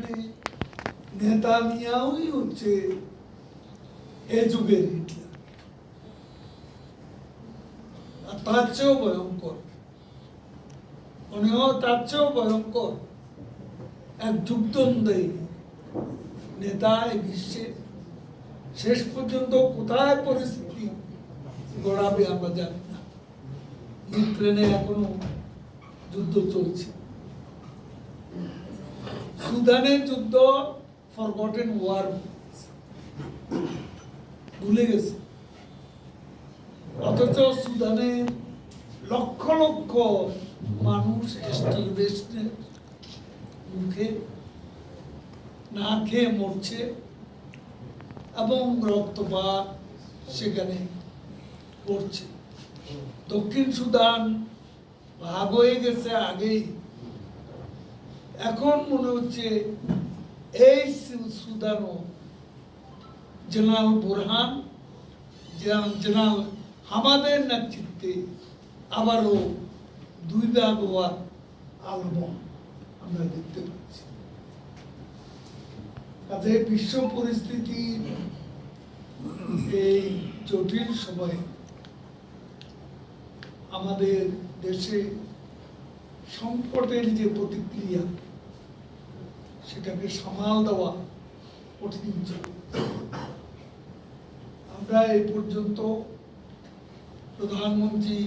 এখানে নেতানিয়াহুই হচ্ছে এ যুগের হিটলার আর তার চেয়েও ভয়ঙ্কর উনিও তার চেয়েও ভয়ঙ্কর এক যুগদ্বন্দ্বী নেতা এই বিশ্বে শেষ পর্যন্ত কোথায় পরিস্থিতি গড়াবে আমরা জানি না ইউক্রেনে এখনও যুদ্ধ চলছে সুদানের যুদ্ধ ফরগটেন ওয়ার ভুলে গেছে। অথচ সুদানে লক্ষ লক্ষ মানুষ স্টারভেশনের মুখে না খেয়ে মরছে এবং রক্তপাত সেখানে করছে দক্ষিণ সুদান ভাগ হয়ে গেছে আগেই। এখন মনে হচ্ছে এই সু- সুদানও জেনারেল বুরহান, জেনারেল হামাদের নেতৃত্বে আবারও দুই ভাগ হওয়ার আলম আমরা দেখতে পাচ্ছি। কাজে বিশ্ব পরিস্থিতি এই জটিল সময়ে আমাদের দেশে সংকটের যে প্রতিক্রিয়া সেটাকে সামাল দেওয়া কঠিন ছিল। আমরা এই পর্যন্ত প্রধানমন্ত্রী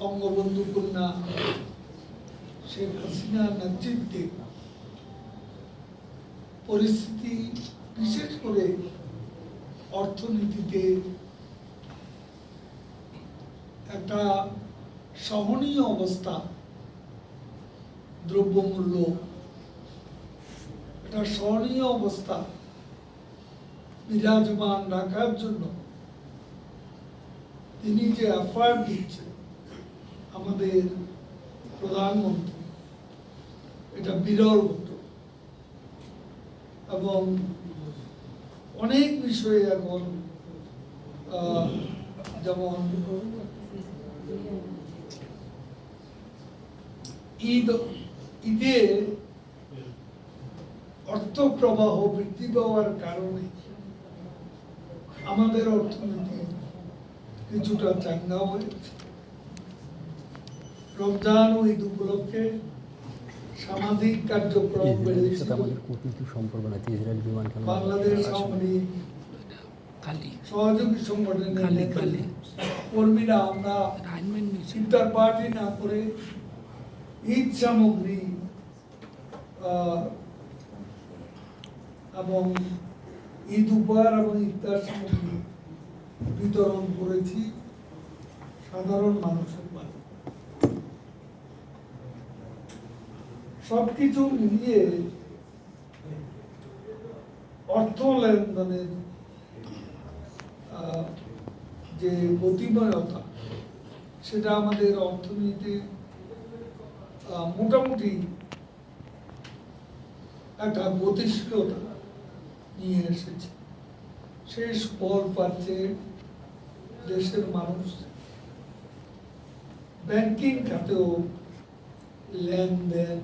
বঙ্গবন্ধু কন্যা শেখ হাসিনার নেতৃত্বে পরিস্থিতি বিশেষ করে অর্থনীতিতে একটা সহনীয় অবস্থা দ্রব্যমূল্য একটা সহনীয় অবস্থা বিরাজমান রাখার জন্য। তিনি যে এফার্ট দিচ্ছেন আমাদের প্রধানমন্ত্রী, এটা বিরল ঘটনা এবং অনেক বিষয়ে এখন যেমন ঈদ ঈদে অর্থ প্রবাহ বৃদ্ধি পাওয়ার কারণে আমাদের অর্থনীতি কিছুটা চাঙ্গা হয়েছে রমজান ও ঈদ উপলক্ষে সামাজিক কার্যক্রম বাংলাদেশ আওয়ামী সহযোগী সংগঠনের কর্মীরা আমরা লাইনম্যান পার্টি না করে ঈদ সামগ্রী আহ, এবং ঈদ উপহার এবং ইফতার সামগ্রী বিতরণ করেছি সাধারণ মানুষের মাঝে সবকিছু মিলিয়ে অর্থ লেনদেনের যে গতিময়তা সেটা আমাদের অর্থনীতির আহ, মোটামুটি একটা গতিশীলতা নিয়ে এসেছে সেই ফল পাচ্ছে দেশের মানুষ ব্যাংকিং খাতেও লেনদেন